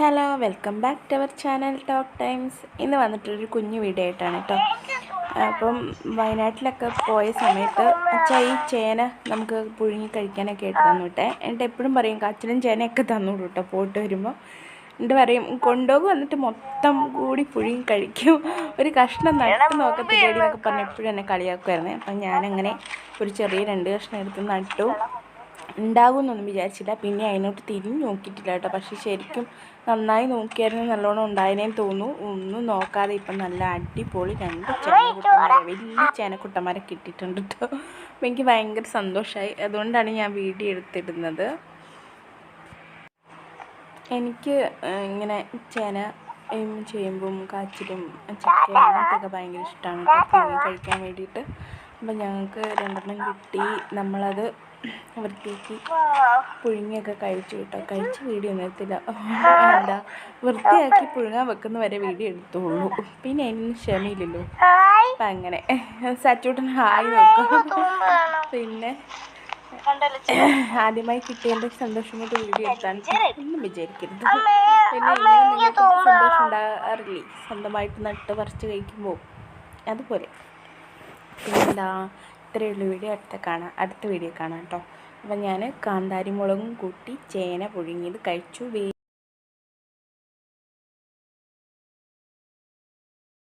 Hello welcome back to our channel talk times. ഇന്ന് വന്നിട്ടൊരു കുഞ്ഞു വീഡിയോ ആയിട്ടാണ് കേട്ടോ. അപ്പം വയനാട്ടിലൊക്കെ പോയ സമയത്ത് അച്ഛാ ഈ ചേന നമുക്ക് പുഴുങ്ങി കഴിക്കാനൊക്കെ ആയിട്ട് തന്നു വിട്ടെ. എന്നിട്ട് എപ്പോഴും പറയും കാച്ചിലും ചേനയൊക്കെ തന്നു വിടും കേട്ടോ പോയിട്ട് വരുമ്പോൾ എന്നിട്ട് പറയും കൊണ്ടുപോകും വന്നിട്ട് മൊത്തം കൂടി പുഴുങ്ങി കഴിക്കും. ഒരു കഷ്ണം നട്ട് നോക്കത്തില്ല എന്നൊക്കെ പറഞ്ഞ് എപ്പോഴും എന്നെ കളിയാക്കുമായിരുന്നു അപ്പം ഞാനങ്ങനെ ഒരു ചെറിയ രണ്ട് കഷ്ണം എടുത്ത് നട്ടു. ഉണ്ടാകുമെന്നൊന്നും വിചാരിച്ചില്ല. പിന്നെ അതിനോട്ട് തിരിഞ്ഞ് നോക്കിയിട്ടില്ല കേട്ടോ. പക്ഷെ ശരിക്കും നന്നായി നോക്കിയായിരുന്നു. നല്ലോണം ഉണ്ടായതിനേന്ന് തോന്നുന്നു. ഒന്നും നോക്കാതെ ഇപ്പം നല്ല അടിപൊളി രണ്ട് ചേനക്കുട്ടന്മാരെ വലിയ ചേനക്കുട്ടന്മാരെ കിട്ടിയിട്ടുണ്ട് കേട്ടോ. എനിക്ക് ഭയങ്കര സന്തോഷമായി അതുകൊണ്ടാണ് ഞാൻ വീഡിയോ എടുത്തിടുന്നത്. എനിക്ക് ഇങ്ങനെ ചേന ചേമ്പും കാച്ചിലും ചക്കയും അങ്ങനത്തെയൊക്കെ ഭയങ്കര ഇഷ്ടമാണ് കഴിക്കാൻ വേണ്ടിയിട്ട്. അപ്പം ഞങ്ങൾക്ക് രണ്ടെണ്ണം കിട്ടി. നമ്മളത് വൃത്തിയാക്കി പുഴുങ്ങിയൊക്കെ കഴിച്ചു കേട്ടോ. കഴിച്ച് വീഡിയോ ഒന്നും എടുത്തില്ല. എന്താ വൃത്തിയാക്കി പുഴുങ്ങാൻ വെക്കുന്ന വരെ വീഡിയോ എടുത്തോളൂ പിന്നെ അതിന് ക്ഷമയില്ലല്ലോ. അപ്പം അങ്ങനെ. സച്ചൂട്ടൻ ഹായ് നോക്കാം. പിന്നെ ആദ്യമായി കിട്ടിയതിന്റെ സന്തോഷം കൊണ്ട് വീഡിയോ എടുത്താൽ ഒന്നും വിചാരിക്കരുത്. പിന്നെ നിങ്ങൾക്ക് സന്തോഷം ഉണ്ടാകാറില്ലേ? സ്വന്തമായിട്ട് നട്ട് പറിച്ച് കഴിക്കുമ്പോൾ. അതുപോലെ. പിന്നെന്താ? ഇത്രയേ ഉള്ളൂ വീഡിയോ. അടുത്ത കാണാം അടുത്ത വീഡിയോ കാണാം കേട്ടോ. അപ്പം ഞാൻ കാന്താരി മുളകും കൂട്ടി ചേന പുഴുങ്ങിയത് കഴിച്ചു. വേ